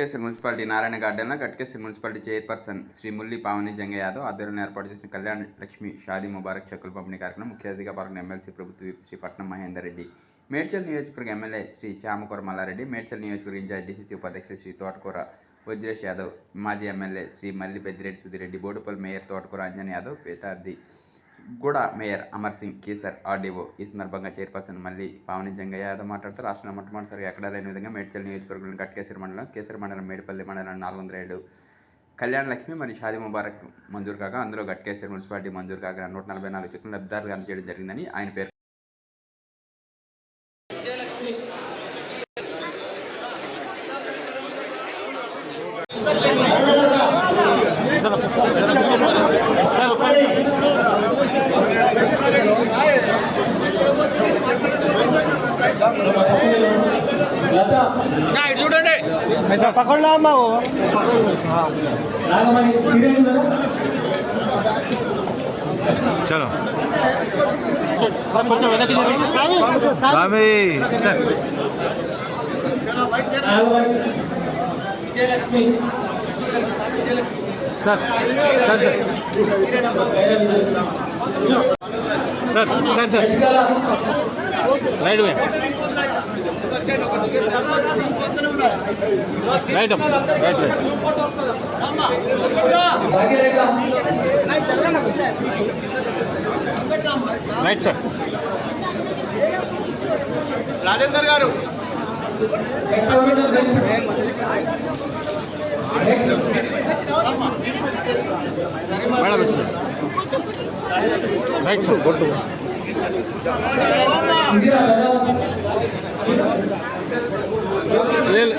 Ghatkesar municipality Narayana గార్డెన్లో Ghatkesar municipality chairperson Shri Mulli Pavani Janga Yadav ఆధ్వర్యంలో ఏర్పాటు చేసిన కళ్యాణ్ లక్ష్మి షాదీ ముబారక్ చెక్కుల పంపిణీ కార్యక్రమం ముఖ్య అతిథిగా పాల్గొన్న ఎమ్మెల్సీ ప్రభుత్వ శ్రీ పట్నం మహేందర్ రెడ్డి మేడ్చల్ నియోజకవర్గ ఎమ్మెల్యే శ్రీ చామకూర మల్లారెడ్డి మేడ్చల్ నియోజకవర్గ ఇన్ఛార్జ్ డిసిసి ఉపాధ్యక్షులు శ్రీ తోటకూర వజ్రేష్ యాదవ్ మాజీ ఎమ్మెల్యే శ్రీ మల్లి పెద్దిరెడ్డి సుధిరెడ్డి బోడుపల్లి మేయర్ తోటకూర అంజన్ యాదవ్ పీతార్థి గూడ మేయర్ అమర్ సింగ్ కేసర్ ఆర్డీఓ ఈ సందర్భంగా చైర్పర్సన్ మళ్ళీ పావని జంగయ్య యాదవ్ మాట్లాడుతూ రాష్ట్రంలో మొట్టమొదటిసారి ఎక్కడా లేని విధంగా మేడ్చల్ నియోజకవర్గంలోని గట్కేశ్వర మండలం కేసర్ మండలం మేడిపల్లి మండలం నాలుగు వందల ఏడు కళ్యాణ్ లక్ష్మి మరియు షాది ముబారక్ మంజూరు కాగా అందులో గట్కేశ్వర మున్సిపాలిటీ మంజూరు కాగా నూట నలభై నాలుగు చెక్కులు లబ్ధిదారులు అందజేయడం జరిగిందని ఆయన పేరు पकड़ना मैं वो चलो Swami sir sir sir sir sir sir right way right అమ్మ right right right sir Rajender గారు. మేడం ఇటు సార్ రైట్ సార్ ले,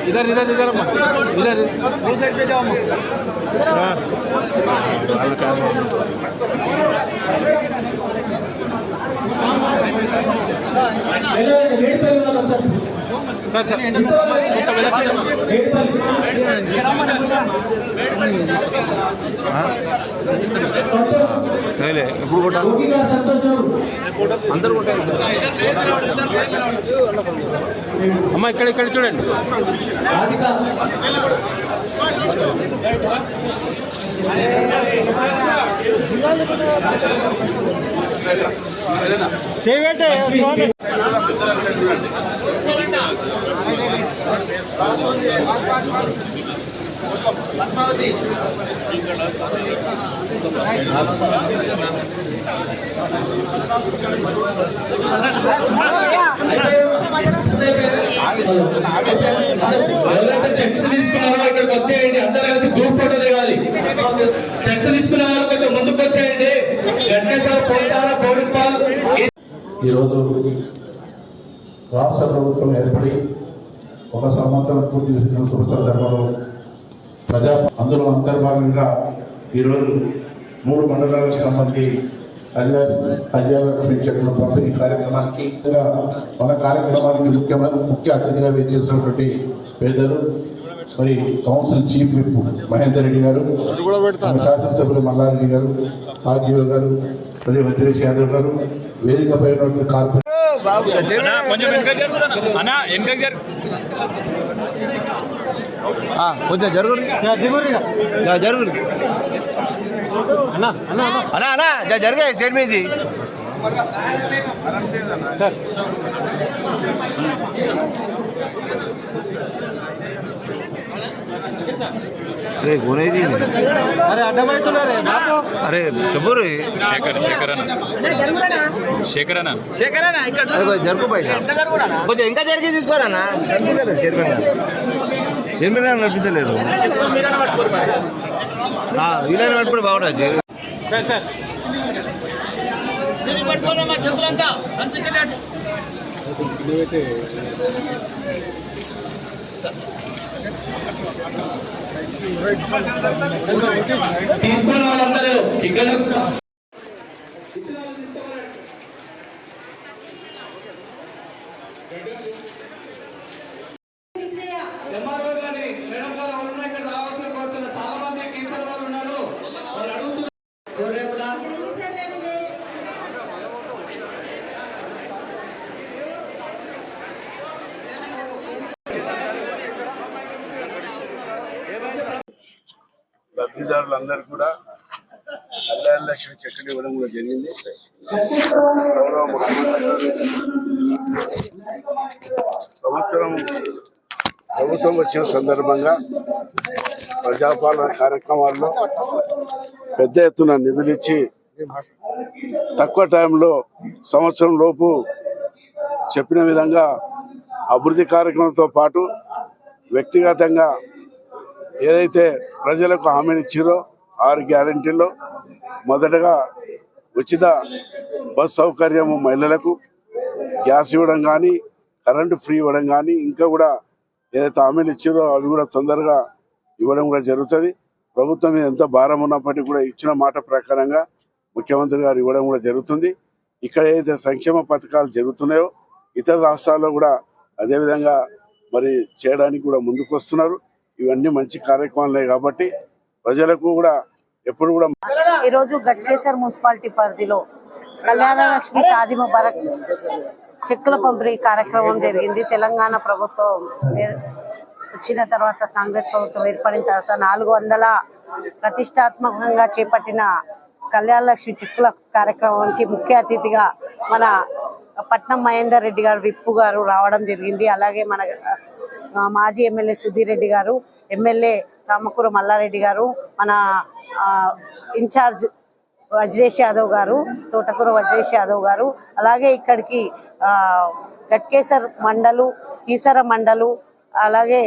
इधर इधर इधर अम्मा इधर दो साइड पे जाओ अम्मा సార్ సార్. కొంచెం వెనక్కి సరేలే ఎప్పుడు కొట్టాలి? అందరు కొట్టాలి. అమ్మ ఇక్కడ ఇక్కడ చూడండి. ఎవరైతే చెక్స్ తీసుకున్నారో ఇక్కడికి వచ్చేయండి. అందరూ కలిసి గ్రూప్ ఫోటో దిగాలి. చెక్స్ తీసుకున్న వాళ్ళు కొంచెం ముందుకు వచ్చేయండి వెంకటేశ్వర పోతార పౌడిపాల్ ఈరోజు రాష్ట్ర ప్రభుత్వం ఏర్పడి ఒక సంవత్సరం పూర్తి చేసిన శుభ సందర్భంలో ప్రజా అందులో అంతర్భాగంగా ఈరోజు మూడు మండలాలకు సంబంధించి అధ్యాపక చెట్ల పంపిణీ కార్యక్రమానికి మన కార్యక్రమానికి ముఖ్యమైన ముఖ్య అతిథిగా వేచేసినటువంటి పేదలు మరి council chief whip Mahender Reddy గారు శాసనసభ్యులు మల్లారెడ్డి గారు ఆర్జీఓ గారు అదే వజ్రేష్ యాదవ్ గారు వేదికపై ఉన్నటువంటి కార్పొరేట్ కొంచెం జరుగు జరుగు. అన్న అన్న స్టేట్ మీద. సార్. అరే కొనేది అరే అడ్డమవుతున్నారే అరే చెప్పురు శేఖర్ శేఖర్ అన్న శేఖర్ అన్న జరుపు పైన కొంచెం ఇంకా జరిగి తీసుకోరన్నా కనిపించలేదు చైర్మన్ చైర్మన్ గారు కనిపించలేరు వీలైన పట్టుకుని బాగుంటుంది సార్ సార్. తీసుకున్న వాళ్ళందరూ ఇక్కడ ఎంఆర్ఓ గాని మేడం గారు ఎవరున్నా ఇక్కడ రావాల్సిన కోరుతున్నా చాలా మంది తీసుకున్న వాళ్ళు ఉన్నారు వాళ్ళు అడుగుతున్నారు లబ్ధిదారులందరూ కూడా కళ్యాణ లక్ష్మి చెక్కులు ఇవ్వడం కూడా జరిగింది. సంవత్సరం ప్రభుత్వం వచ్చిన సందర్భంగా ప్రజాపాలన కార్యక్రమాల్లో పెద్ద ఎత్తున నిధులిచ్చి తక్కువ టైంలో సంవత్సరం లోపు చెప్పిన విధంగా అభివృద్ధి కార్యక్రమంతో పాటు వ్యక్తిగతంగా ఏదైతే ప్రజలకు హామీని ఇచ్చారో ఆరు గ్యారంటీల్లో మొదటగా ఉచిత బస్ సౌకర్యము మహిళలకు గ్యాస్ ఇవ్వడం కానీ కరెంటు ఫ్రీ ఇవ్వడం కానీ ఇంకా కూడా ఏదైతే హామీలు ఇచ్చారో అవి కూడా తొందరగా ఇవ్వడం కూడా జరుగుతుంది. ప్రభుత్వం మీద ఎంత భారం ఉన్నప్పటికీ కూడా ఇచ్చిన మాట ప్రకారంగా ముఖ్యమంత్రి గారు ఇవ్వడం కూడా జరుగుతుంది. ఇక్కడ ఏదైతే సంక్షేమ పథకాలు జరుగుతున్నాయో ఇతర రాష్ట్రాల్లో కూడా అదేవిధంగా మరి చేయడానికి కూడా ముందుకు వస్తున్నారు ఇవన్నీ మంచి కార్యక్రమాలే కాబట్టి ప్రజలకు కూడా ఎప్పుడు కూడా ఈరోజు గట్కేసర్ మున్సిపాలిటీ పరిధిలో కళ్యాణ లక్ష్మి షాది ముబారక్ చెక్కుల పంపిణీ కార్యక్రమం జరిగింది. తెలంగాణ ప్రభుత్వం వచ్చిన తర్వాత కాంగ్రెస్ ప్రభుత్వం ఏర్పడిన తర్వాత నాలుగు వందల ప్రతిష్టాత్మకంగా చేపట్టిన కళ్యాణ లక్ష్మి చెక్కుల కార్యక్రమానికి ముఖ్య అతిథిగా మన పట్నం మహేందర్ రెడ్డి గారు విప్పు గారు రావడం జరిగింది. అలాగే మన మాజీ ఎమ్మెల్యే సుధీర్ రెడ్డి గారు ఎమ్మెల్యే చామకూర మల్లారెడ్డి గారు మన ఇన్ఛార్జ్ వజ్రేష్ యాదవ్ గారు తోటకూర వజ్రేష్ యాదవ్ గారు అలాగే ఇక్కడికి గట్కేసర్ మండలు కీసర మండలు అలాగే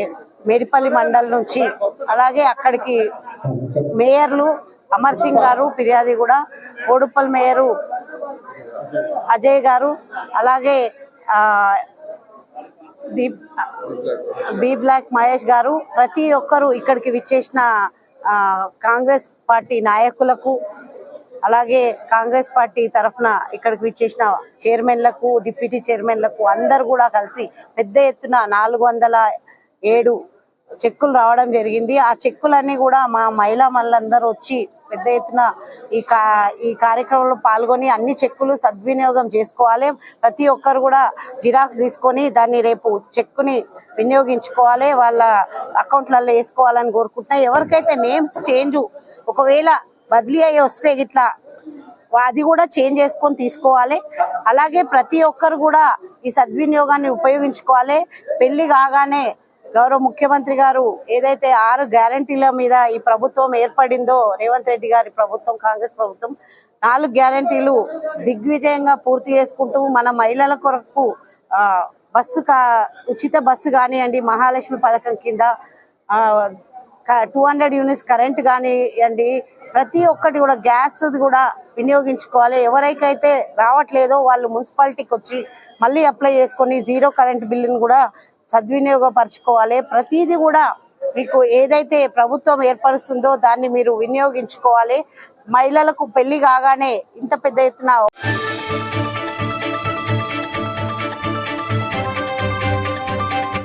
మేడిపల్లి మండల్ నుంచి అలాగే అక్కడికి మేయర్లు అమర్ సింగ్ గారు ఫిర్యాది కూడా కోడుప్పల్ మేయరు అజయ్ గారు అలాగే ఆ, దీప్ బి బ్లాక్ మహేష్ గారు ప్రతి ఒక్కరు ఇక్కడికి విచ్చేసిన ఆ, కాంగ్రెస్ పార్టీ నాయకులకు అలాగే కాంగ్రెస్ పార్టీ తరఫున ఇక్కడికి విచ్చేసిన చైర్మన్లకు డిప్యూటీ చైర్మన్లకు అందరు కూడా కలిసి పెద్ద ఎత్తున నాలుగు వందల ఏడు చెక్కులు రావడం జరిగింది. ఆ చెక్కులన్నీ కూడా మా మహిళా మహిళలందరూ వచ్చి పెద్ద ఎత్తున ఈ కా ఈ కార్యక్రమంలో పాల్గొని అన్ని చెక్కులు సద్వినియోగం చేసుకోవాలి. ప్రతి ఒక్కరు కూడా జిరాక్స్ తీసుకొని దాన్ని రేపు చెక్కుని వినియోగించుకోవాలి. వాళ్ళ అకౌంట్లలో వేసుకోవాలని కోరుకుంటున్నా. ఎవరికైతే నేమ్స్ చేంజ్ ఒకవేళ బదిలీ అయ్యి వస్తే ఇట్లా అది కూడా చేంజ్ చేసుకొని తీసుకోవాలి. అలాగే ప్రతి ఒక్కరు కూడా ఈ సద్వినియోగాన్ని ఉపయోగించుకోవాలి. పెళ్ళి కాగానే గౌరవ ముఖ్యమంత్రి గారు ఏదైతే ఆరు గ్యారంటీల మీద ఈ ప్రభుత్వం ఏర్పడిందో రేవంత్ రెడ్డి గారి ప్రభుత్వం కాంగ్రెస్ ప్రభుత్వం నాలుగు గ్యారంటీలు దిగ్విజయంగా పూర్తి చేసుకుంటూ మన మహిళల కొరకు ఆ, బస్సు కా ఉచిత బస్సు కానివ్వండి మహాలక్ష్మి పథకం కింద టూ హండ్రెడ్ యూనిట్స్ కరెంట్ కానివ్వండి ప్రతి ఒక్కటి కూడా గ్యాస్ కూడా వినియోగించుకోవాలి. ఎవరికైతే రావట్లేదో వాళ్ళు మున్సిపాలిటీకి వచ్చి మళ్ళీ అప్లై చేసుకొని జీరో కరెంట్ బిల్లును కూడా సద్వినియోగపరచుకోవాలి. ప్రతిదీ కూడా మీకు ఏదైతే ప్రభుత్వం ఏర్పరుస్తుందో దాన్ని మీరు వినియోగించుకోవాలి. మహిళలకు పెళ్ళి కాగానే ఇంత పెద్ద ఎత్తున